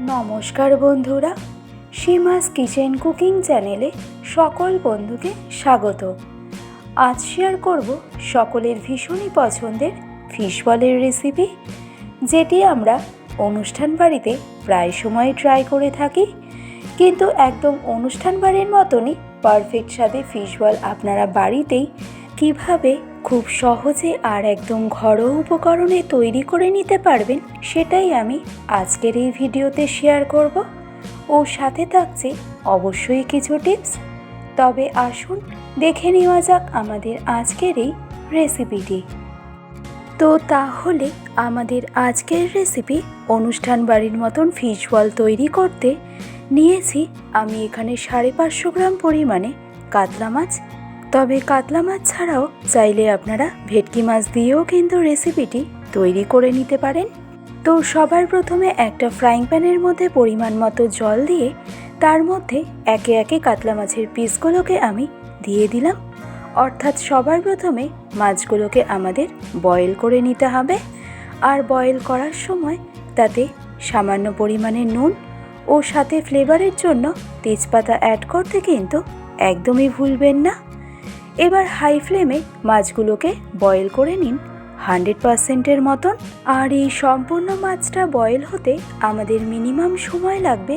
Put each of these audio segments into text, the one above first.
নমস্কার বন্ধুরা, সীমাস kitchen cooking চ্যানেলে সকল বন্ধুকে স্বাগত। আজ শেয়ার করব সকলের ভীষণই পছন্দের ফিশ বলের রেসিপি যেটি আমরা অনুষ্ঠান বাড়িতে প্রায় সময় ট্রাই করে থাকি, কিন্তু একদম অনুষ্ঠান বাড়ির মতনই পারফেক্ট স্বাদে ফিশ বল আপনারা বাড়িতেই কীভাবে খুব সহজে আর একদম ঘরোয়া উপকরণে তৈরি করে নিতে পারবেন, সেটাই আমি আজকের এই ভিডিওতে শেয়ার করব। ও সাথে থাকছে অবশ্যই কিছু টিপস তবে আসুন দেখে নেওয়া যাক আমাদের আজকের এই রেসিপিটি তো তাহলে আমাদের আজকের রেসিপি অনুষ্ঠান বাড়ির মতন বল তৈরি করতে নিয়েছি। আমি এখানে সাড়ে পাঁচশো গ্রাম পরিমাণে কাতলা মাছ তবে কাতলা মাছ ছাড়াও চাইলে আপনারা ভেটকি মাছ দিয়েও কিন্তু রেসিপিটি তৈরি করে নিতে পারেন। তো সবার প্রথমে একটা ফ্রাইং প্যানের মধ্যে পরিমাণ মতো জল দিয়ে তার মধ্যে একে একে কাতলা মাছের পিসগুলোকে আমি দিয়ে দিলাম। অর্থাৎ সবার প্রথমে মাছগুলোকে আমাদের বয়েল করে নিতে হবে। আর বয়েল করার সময় তাতে সামান্য পরিমাণে নুন ও সাথে ফ্লেভারের জন্য তেজপাতা অ্যাড করতে কিন্তু একদমই ভুলবেন না। এবার হাই ফ্লেমে মাছগুলোকে বয়েল করে নিন। হান্ড্রেড পারসেন্টের মতন। আর এই সম্পূর্ণ মাছটা বয়েল হতে আমাদের মিনিমাম সময় লাগবে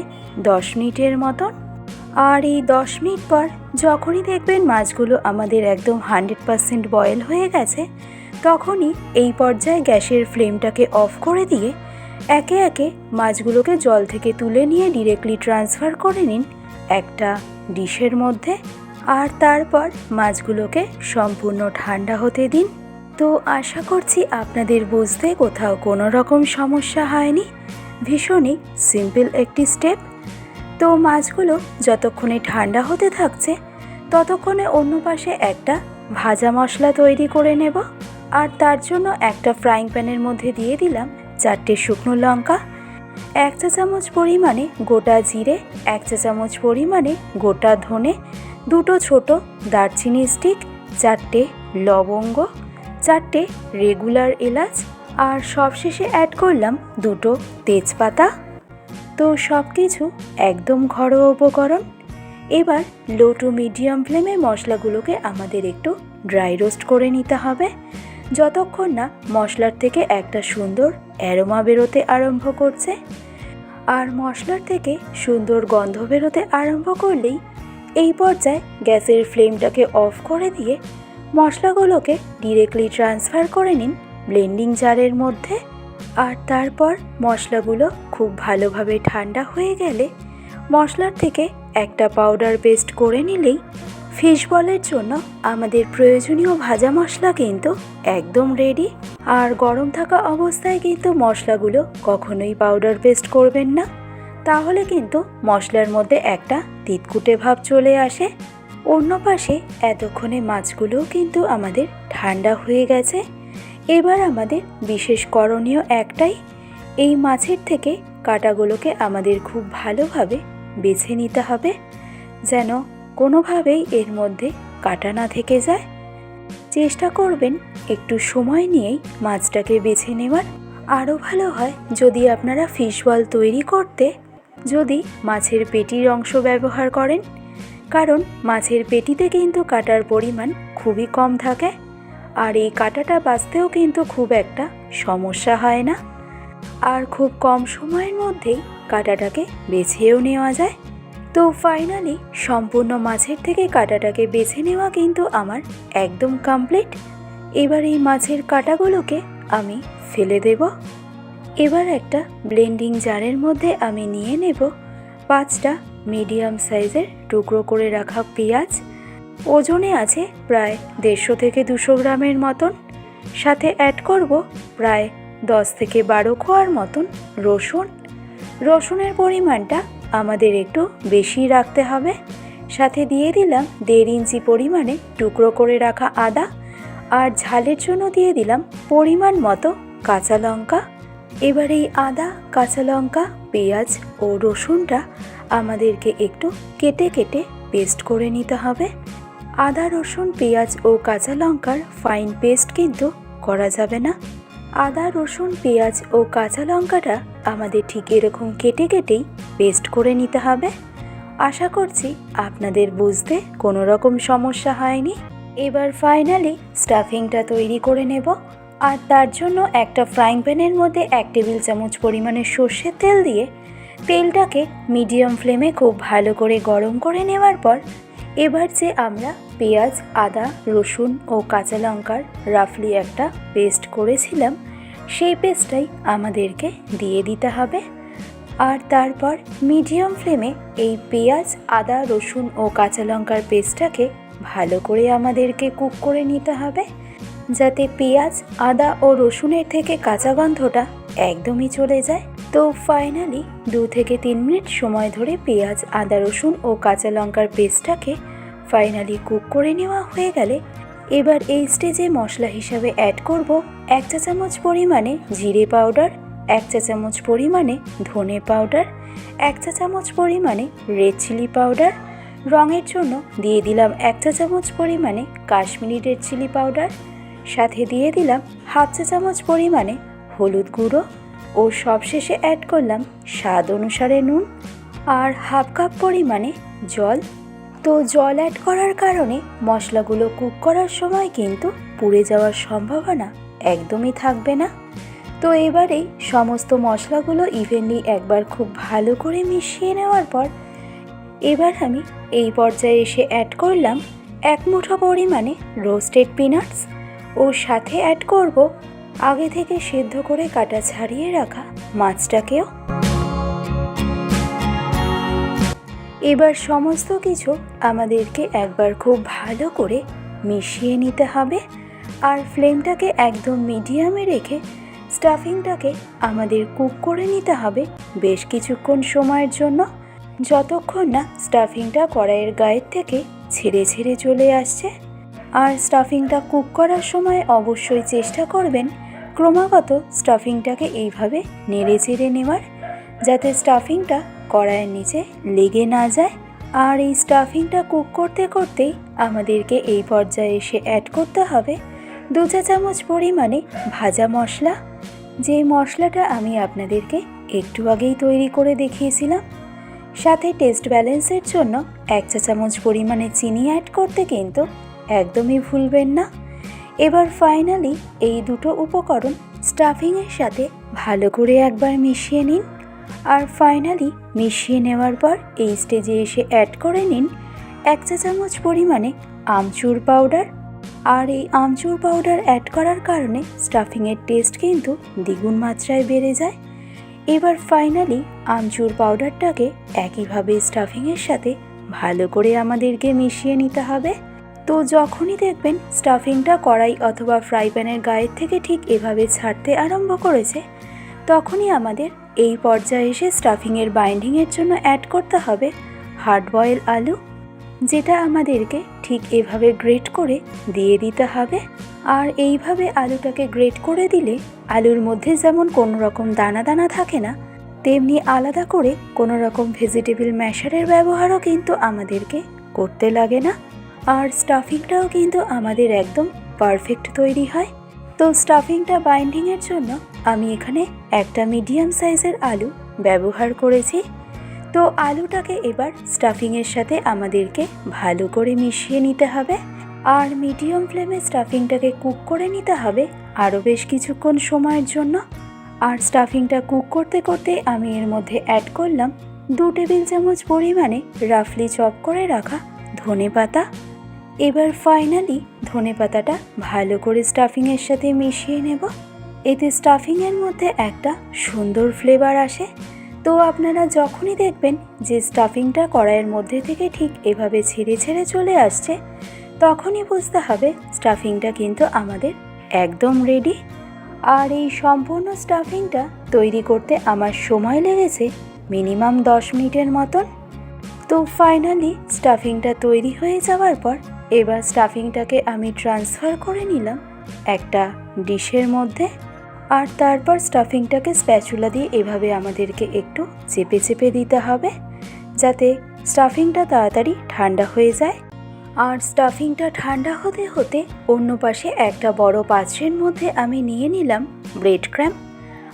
দশ মিনিটের মতন। আর এই দশ মিনিট পর যখনই দেখবেন মাছগুলো আমাদের একদম হান্ড্রেড পারসেন্ট বয়েল হয়ে গেছে, তখনই এই পর্যায়ে গ্যাসের ফ্লেমটাকে অফ করে দিয়ে একে একে মাছগুলোকে জল থেকে তুলে নিয়ে ডিরেক্টলি ট্রান্সফার করে নিন একটা ডিশের মধ্যে। আর তারপর মাছগুলোকে সম্পূর্ণ ঠান্ডা হতে দিন। তো আশা করছি আপনাদের বুঝতে কোথাও কোনো রকম সমস্যা হয়নি। ভীষণই সিম্পল একটি স্টেপ। তো মাছগুলো যতক্ষণে ঠান্ডা হতে থাকছে, ততক্ষণে অন্য পাশে একটা ভাজা মশলা তৈরি করে নেব। আর তার জন্য একটা ফ্রাইং প্যানের মধ্যে দিয়ে দিলাম চারটে শুকনো লঙ্কা এক চা চামচ পরিমাণে গোটা জিরে, এক চা চামচ পরিমাণে গোটা ধনে, দুটো ছোট দারচিনি স্টিক চারটে লবঙ্গ, চারটে রেগুলার এলাচ আর সবশেষে অ্যাড করলাম দুটো তেজপাতা। তো সব কিছু একদম ঘরোয়া উপকরণ। এবার লো টু মিডিয়াম ফ্লেমে মশলাগুলোকে আমাদের একটু ড্রাই রোস্ট করে নিতে হবে। যতক্ষণ না মশলার থেকে একটা সুন্দর অ্যারোমা বেরোতে আরম্ভ করছে। আর মশলার থেকে সুন্দর গন্ধ বেরোতে আরম্ভ করলেই এই পর্যায়ে গ্যাসের ফ্লেমটাকে অফ করে দিয়ে মশলাগুলোকে ডিরেক্টলি ট্রান্সফার করে নিন ব্লেন্ডিং জারের মধ্যে। আর তারপর মশলাগুলো খুব ভালোভাবে ঠান্ডা হয়ে গেলে মশলার থেকে একটা পাউডার পেস্ট করে নিলেই ফিশ বলের জন্য আমাদের প্রয়োজনীয় ভাজা মশলা কিন্তু একদম রেডি আর গরম থাকা অবস্থায় কিন্তু মশলাগুলো কখনোই পাউডার পেস্ট করবেন না। তাহলে কিন্তু মশলার মধ্যে একটা তিতকুটে ভাব চলে আসে। অন্য পাশে এতক্ষণে মাছগুলোও কিন্তু আমাদের ঠান্ডা হয়ে গেছে। এবার আমাদের বিশেষ করণীয় একটাই, এই মাছের থেকে কাটাগুলোকে আমাদের খুব ভালোভাবে বেছে নিতে হবে। যেন কোনোভাবেই এর মধ্যে কাটা না থেকে যায়। চেষ্টা করবেন একটু সময় নিয়েই মাছটাকে বেছে নেওয়ার। আরও ভালো হয় যদি আপনারা ফিশ বল তৈরি করতে যদি মাছের পেটির অংশ ব্যবহার করেন। কারণ মাছের পেটিতে কিন্তু কাটার পরিমাণ খুবই কম থাকে। আর এই কাটাটা বাঁচতেও কিন্তু খুব একটা সমস্যা হয় না। আর খুব কম সময়ের মধ্যেই কাটাটাকে বেছেও নেওয়া যায়। তো ফাইনালি সম্পূর্ণ মাছের থেকে কাটাটাকে বেছে নেওয়া কিন্তু আমার একদম কমপ্লিট এবার এই মাছের কাটাগুলোকে আমি ফেলে দেব। এবার একটা ব্লেন্ডিং জারের মধ্যে আমি নিয়ে নেব পাঁচটা মিডিয়াম সাইজের টুকরো করে রাখা পেঁয়াজ। ওজনে আছে প্রায় দেড়শো থেকে দুশো গ্রামের মতন। সাথে অ্যাড করব প্রায় দশ থেকে বারো খোয়ার মতন রসুন। রসুনের পরিমাণটা আমাদের একটু বেশি রাখতে হবে। সাথে দিয়ে দিলাম দেড় ইঞ্চি পরিমাণে টুকরো করে রাখা আদা আর ঝালের জন্য দিয়ে দিলাম পরিমাণ মতো কাঁচা লঙ্কা। এবার এই আদা, কাঁচা লঙ্কা, পেঁয়াজ ও রসুনটা আমাদেরকে একটু কেটে কেটে পেস্ট করে নিতে হবে। আদা, রসুন, পেঁয়াজ ও কাঁচা লঙ্কার ফাইন পেস্ট কিন্তু করা যাবে না। আদা, রসুন, পেঁয়াজ ও কাঁচা লঙ্কাটা আমাদের ঠিক এরকম কেটে কেটেই পেস্ট করে নিতে হবে। আশা করছি আপনাদের বুঝতে কোনো রকম সমস্যা হয়নি। এবার ফাইনালি স্টাফিংটা তৈরি করে নেব। আর তার জন্য একটা ফ্রাইং প্যানের মধ্যে এক টেবিল চামচ পরিমাণে সর্ষের তেল দিয়ে তেলটাকে মিডিয়াম ফ্লেমে খুব ভালো করে গরম করে নেওয়ার পর এবার যে আমরা পেঁয়াজ, আদা, রসুন ও কাঁচা লঙ্কার রাফলি একটা পেস্ট করেছিলাম সেই পেস্টটাই আমাদেরকে দিয়ে দিতে হবে। আর তারপর মিডিয়াম ফ্লেমে এই পেঁয়াজ, আদা, রসুন ও কাঁচা লঙ্কার পেস্টটাকে ভালো করে আমাদেরকে কুক করে নিতে হবে। যাতে পেঁয়াজ, আদা ও রসুনের থেকে কাঁচা গন্ধটা একদমই চলে যায়। তো ফাইনালি দু থেকে তিন মিনিট সময় ধরে পেঁয়াজ, আদা, রসুন ও কাঁচা লঙ্কার পেস্টটাকে ফাইনালি কুক করে নেওয়া হয়ে গেলে এবার এই স্টেজে মশলা হিসাবে অ্যাড করব এক চা চামচ পরিমাণে জিরে পাউডার, এক চা চামচ পরিমাণে ধনে পাউডার, এক চা চামচ পরিমাণে রেড চিলি পাউডার। রঙের জন্য দিয়ে দিলাম এক চা চামচ পরিমাণে কাশ্মীরি রেড চিলি পাউডার। সাথে দিয়ে দিলাম হাফ চা চামচ পরিমাণে হলুদ গুঁড়ো। ও সবশেষে অ্যাড করলাম স্বাদ অনুসারে নুন আর হাফ কাপ পরিমাণে জল। তো জল অ্যাড করার কারণে মশলাগুলো কুক করার সময় কিন্তু পুড়ে যাওয়ার সম্ভাবনা একদমই থাকবে না। তো এবারেই সমস্ত মশলাগুলো ইভেনলি একবার খুব ভালো করে মিশিয়ে নেওয়ার পর এবার আমি এই পর্যায়ে এসে অ্যাড করলাম এক মুঠো পরিমাণে রোস্টেড পিনাটস ও সাথে অ্যাড করব আগে থেকে সেদ্ধ করে কাটা ছাড়িয়ে রাখা মাছটাকেও। এবার সমস্ত কিছু আমাদেরকে একবার খুব ভালো করে মিশিয়ে নিতে হবে। আর ফ্লেমটাকে একদম মিডিয়ামে রেখে স্টাফিংটাকে আমাদের কুক করে নিতে হবে বেশ কিছুক্ষণ সময়ের জন্য, যতক্ষণ না স্টাফিংটা কড়াইয়ের গায়ের থেকে ছেড়ে ছেড়ে চলে আসছে। আর স্টাফিংটা কুক করার সময় অবশ্যই চেষ্টা করবেন ক্রমাগত স্টাফিংটাকে এইভাবে নেড়ে চেড়ে নেওয়ার, যাতে স্টাফিংটা কড়াইয়ের নিচে লেগে না যায়। আর এই স্টাফিংটা কুক করতে করতেই আমাদেরকে এই পর্যায়ে এসে অ্যাড করতে হবে। দু চা চামচ পরিমাণে ভাজা মশলা। যে মশলাটা আমি আপনাদেরকে একটু আগেই তৈরি করে দেখিয়েছিলাম, সাথে টেস্ট ব্যালেন্সের জন্য এক চা চামচ পরিমাণে চিনি অ্যাড করতে কিন্তু একদমই ভুলবেন না। এবার ফাইনালি এই দুটো উপকরণ স্টাফিংয়ের সাথে ভালো করে একবার মিশিয়ে নিন। আর ফাইনালি মিশিয়ে নেওয়ার পর এই স্টেজে এসে অ্যাড করে নিন এক চা চামচ পরিমাণে আমচুর পাউডার আর এই আমচুর পাউডার অ্যাড করার কারণে স্টাফিংয়ের টেস্ট কিন্তু দ্বিগুণ মাত্রায় বেড়ে যায়। এবার ফাইনালি আমচুর পাউডারটাকে একইভাবে স্টাফিংয়ের সাথে ভালো করে আমাদেরকে মিশিয়ে নিতে হবে। তো যখনই দেখবেন স্টাফিংটা কড়াই অথবা ফ্রাই প্যানের গায়ের থেকে ঠিক এভাবে ছাড়তে আরম্ভ করেছে, তখনই আমাদের এই পর্যায়ে এসে স্টাফিংয়ের বাইন্ডিংয়ের জন্য অ্যাড করতে হবে হার্ড বয়েল আলু যেটা আমাদেরকে ঠিক এভাবে গ্রেট করে দিয়ে দিতে হবে। আর এইভাবে আলুটাকে গ্রেট করে দিলে আলুর মধ্যে যেমন কোনো রকম দানা দানা থাকে না, তেমনি আলাদা করে কোনো রকম ভেজিটেবল ম্যাশারের ব্যবহারও কিন্তু আমাদেরকে করতে লাগে না। আর স্টাফিংটাও কিন্তু আমাদের একদম পারফেক্ট তৈরি হয়। তো স্টাফিংটা বাইন্ডিংয়ের জন্য আমি এখানে একটা মিডিয়াম সাইজের আলু ব্যবহার করেছি। তো আলুটাকে এবার স্টাফিংয়ের সাথে আমাদেরকে ভালো করে মিশিয়ে নিতে হবে আর মিডিয়াম ফ্লেমে স্টাফিংটাকে কুক করে নিতে হবে আরও বেশ কিছুক্ষণ সময়ের জন্য। আর স্টাফিংটা কুক করতে করতে আমি এর মধ্যে অ্যাড করলাম দু টেবিল চামচ পরিমাণে রাফলি চপ করে রাখা ধনে পাতা। এবার ফাইনালি ধনে পাতাটা ভালো করে স্টাফিংয়ের সাথে মিশিয়ে নেব। এতে স্টাফিংয়ের মধ্যে একটা সুন্দর ফ্লেভার আসে। তো আপনারা যখনই দেখবেন যে স্টাফিংটা কড়াইয়ের মধ্যে থেকে ঠিক এভাবে ছেড়ে ছেড়ে চলে আসছে, তখনই বুঝতে হবে স্টাফিংটা কিন্তু আমাদের একদম রেডি আর এই সম্পূর্ণ স্টাফিংটা তৈরি করতে আমার সময় লেগেছে মিনিমাম দশ মিনিটের মতন। তো ফাইনালি স্টাফিংটা তৈরি হয়ে যাওয়ার পর এবার স্টাফিংটাকে আমি ট্রান্সফার করে নিলাম একটা ডিশের মধ্যে। আর তারপর স্টাফিংটাকে স্প্যাচুলা দিয়ে এভাবে আমাদেরকে একটু চেপে চেপে দিতে হবে, যাতে স্টাফিংটা তাড়াতাড়ি ঠান্ডা হয়ে যায়। আর স্টাফিংটা ঠান্ডা হতে হতে অন্য পাশে একটা বড় পাত্রের মধ্যে আমি নিয়ে নিলাম ব্রেড ক্র্যাম্প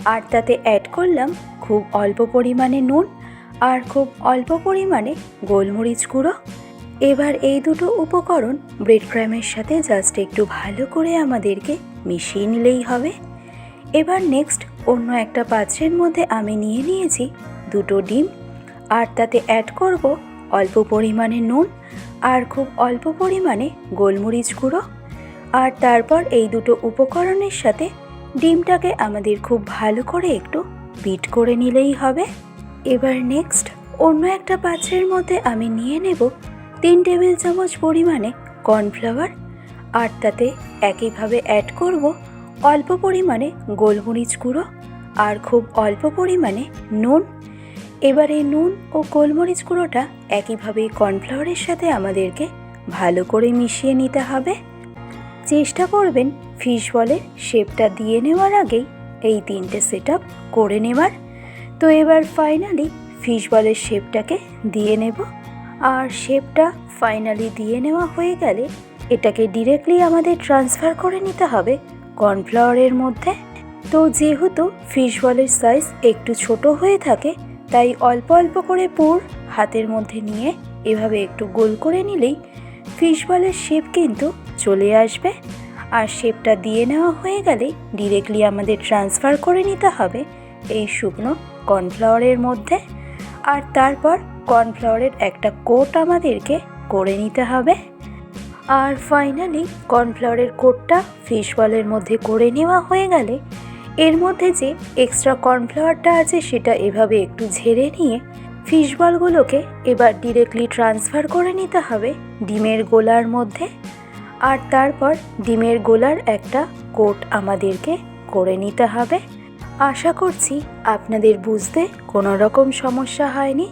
আর তাতে অ্যাড করলাম খুব অল্প পরিমাণে নুন আর খুব অল্প পরিমাণে গোলমরিচ গুঁড়ো। এবার এই দুটো উপকরণ ব্রেড ক্রামের সাথে জাস্ট একটু ভালো করে আমাদেরকে মিশিয়ে নিলেই হবে। এবার নেক্সট অন্য একটা পাত্রের মধ্যে আমি নিয়ে নিয়েছি দুটো ডিম। আর তাতে অ্যাড করব অল্প পরিমাণে নুন আর খুব অল্প পরিমাণে গোলমরিচ গুঁড়ো। আর তারপর এই দুটো উপকরণের সাথে ডিমটাকে আমাদের খুব ভালো করে একটু বিট করে নিলেই হবে। এবার নেক্সট অন্য একটা পাত্রের মধ্যে আমি নিয়ে নেব তিন টেবিল চামচ পরিমাণে কর্নফ্লাওয়ার আর তাতে একইভাবে অ্যাড করব অল্প পরিমাণে গোলমরিচ গুঁড়ো আর খুব অল্প পরিমাণে নুন। এবার এই নুন ও গোলমরিচ গুঁড়োটা একইভাবে কর্নফ্লাওয়ারের সাথে আমাদেরকে ভালো করে মিশিয়ে নিতে হবে। চেষ্টা করবেন ফিশ বলের শেপটা দিয়ে নেওয়ার আগেই এই তিনটে সেট করে নেওয়ার তো এবার ফাইনালি ফিশ বলের শেপটাকে দিয়ে নেব। আর শেপটা ফাইনালি দিয়ে নেওয়া হয়ে গেলে এটাকে ডিরেক্টলি আমাদের ট্রান্সফার করে নিতে হবে কর্নফ্লাওয়ারের মধ্যে। তো যেহেতু ফিশ বলের সাইজ একটু ছোট হয়ে থাকে, তাই অল্প অল্প করে পুর হাতের মধ্যে নিয়ে এভাবে একটু গোল করে নিলেই ফিশ বলের শেপ কিন্তু চলে আসবে। আর শেপটা দিয়ে নেওয়া হয়ে গেলে ডিরেক্টলি আমাদের ট্রান্সফার করে নিতে হবে এই শুকনো কর্নফ্লাওয়ারের মধ্যে। আর তারপর কর্নফ্লাওয়ারের একটা কোট আমাদেরকে করে নিতে হবে। আর ফাইনালি কর্নফ্লাওয়ারের কোটটা ফিশ বলের মধ্যে করে নেওয়া হয়ে গেলে, এর মধ্যে যে এক্সট্রা কর্নফ্লাওয়ারটা আছে সেটা এভাবে একটু ঝেড়ে নিয়ে ফিশ বলগুলোকে এবার ডিরেক্টলি ট্রান্সফার করে নিতে হবে ডিমের গোলার মধ্যে। আর তারপর ডিমের গোলার একটা কোট আমাদেরকে করে নিতে হবে। আশা করছি আপনাদের বুঝতে কোনো রকম সমস্যা হয়নি।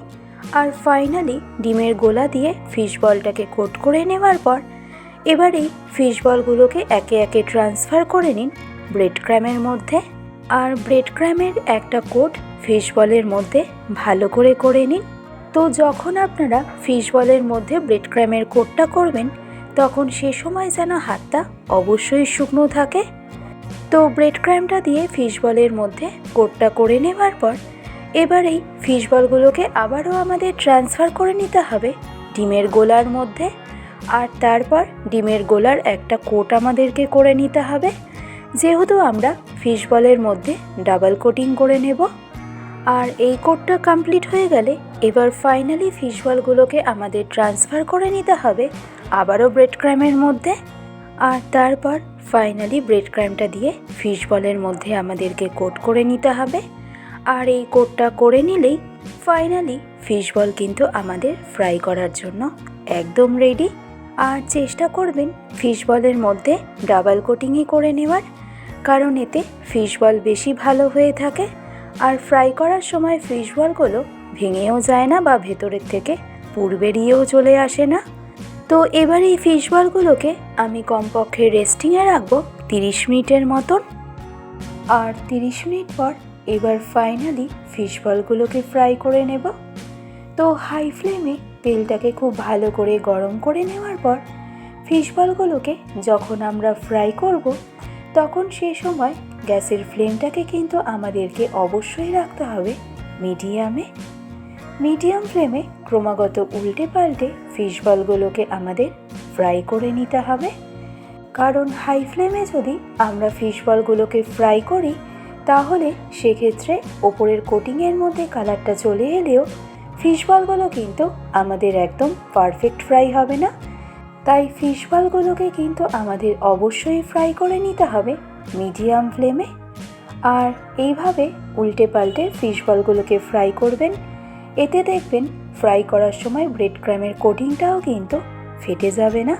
আর ফাইনালি ডিমের গোলা দিয়ে ফিশ বলটাকে কোট করে নেওয়ার পর এবার এই ফিশ বলগুলোকে একে একে ট্রান্সফার করে নিন ব্রেড ক্র্যামের মধ্যে। আর ব্রেড ক্র্যামের একটা কোট ফিশ বলের মধ্যে ভালো করে করে নিন। তো যখন আপনারা ফিশ বলের মধ্যে ব্রেড ক্র্যামের কোটটা করবেন, তখন সে সময় যেন হাতটা অবশ্যই শুকনো থাকে। তো ব্রেড ক্র্যামটা দিয়ে ফিশ বলের মধ্যে কোটটা করে নেওয়ার পর এবার এই ফিশ বলগুলোকে আবারও আমাদের ট্রান্সফার করে নিতে হবে ডিমের গোলার মধ্যে। আর তারপর ডিমের গোলার একটা কোট আমাদেরকে করে নিতে হবে। যেহেতু আমরা ফিশ বলের মধ্যে ডাবল কোটিং করে নেব। আর এই কোটটা কমপ্লিট হয়ে গেলে এবার ফাইনালি ফিশ বলগুলোকে আমাদের ট্রান্সফার করে নিতে হবে আবারও ব্রেড ক্রাইমের মধ্যে। আর তারপর ফাইনালি ব্রেড ক্রাইমটা দিয়ে ফিশ বলের মধ্যে আমাদেরকে কোট করে নিতে হবে। আর এই কোটটা করে নিলেই ফাইনালি ফিশ বল কিন্তু আমাদের ফ্রাই করার জন্য একদম রেডি আর চেষ্টা করবেন ফিশ বলের মধ্যে ডাবল কোটিংই করে নেওয়ার, কারণ এতে ফিশ বল বেশি ভালো হয়ে থাকে আর ফ্রাই করার সময় ফিশ বলগুলো ভেঙেও যায় না বা ভেতরের থেকে পুর বেরিয়েও চলে আসে না। তো এবার এই ফিশ বলগুলোকে আমি কমপক্ষে রেস্টিংয়ে রাখব তিরিশ মিনিটের মতন। আর তিরিশ মিনিট পর এবার ফাইনালি ফিশ বলগুলোকে ফ্রাই করে নেব। তো হাই ফ্লেমে তেলটাকে খুব ভালো করে গরম করে নেওয়ার পর ফিশ বলগুলোকে যখন আমরা ফ্রাই করব, তখন সে সময় গ্যাসের ফ্লেমটাকে কিন্তু আমাদেরকে অবশ্যই রাখতে হবে মিডিয়ামে। মিডিয়াম ফ্লেমে ক্রমাগত উল্টে পাল্টে ফিশ বলগুলোকে আমাদের ফ্রাই করে নিতে হবে। কারণ হাই ফ্লেমে যদি আমরা ফিশ বলগুলোকে ফ্রাই করি, তাহলে সেক্ষেত্রে ওপরের কোটিংয়ের মধ্যে কালারটা চলে এলেও ফিশ বলগুলো কিন্তু আমাদের একদম পারফেক্ট ফ্রাই হবে না। তাই ফিশ বলগুলোকে কিন্তু আমাদের অবশ্যই ফ্রাই করে নিতে হবে মিডিয়াম ফ্লেমে আর এইভাবে উল্টে পাল্টে ফিশ বলগুলোকে ফ্রাই করবেন। এতে দেখবেন ফ্রাই করার সময় ব্রেড ক্রামের কোটিংটাও কিন্তু ফেটে যাবে না।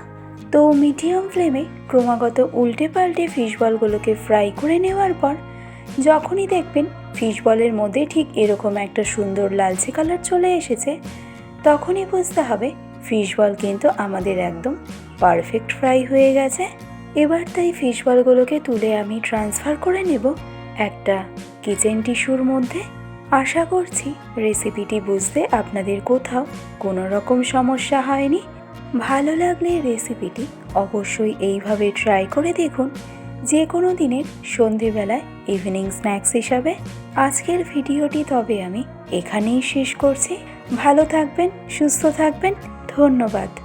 তো মিডিয়াম ফ্লেমে ক্রমাগত উল্টে পাল্টে ফিশ বলগুলোকে ফ্রাই করে নেওয়ার পর যখনই দেখবেন ফিশ বলের মধ্যে ঠিক এরকম একটা সুন্দর লালচে কালার চলে এসেছে, তখনই বুঝতে হবে ফিশ বল কিন্তু আমাদের একদম পারফেক্ট ফ্রাই হয়ে গেছে। এবার তাই ফিশ বলগুলোকে তুলে আমি ট্রান্সফার করে নেব একটা কিচেন টিস্যুর মধ্যে। আশা করছি রেসিপিটি বুঝতে আপনাদের কোথাও কোনো রকম সমস্যা হয়নি। ভালো লাগলে রেসিপিটি অবশ্যই এইভাবে ট্রাই করে দেখুন। যে কোনো দিনের সন্ধেবেলায় ইভিনিং স্ন্যাক্স হিসাবে। আজকের ভিডিওটি তবে আমি এখানেই শেষ করছি। ভালো থাকবেন, সুস্থ থাকবেন। ধন্যবাদ।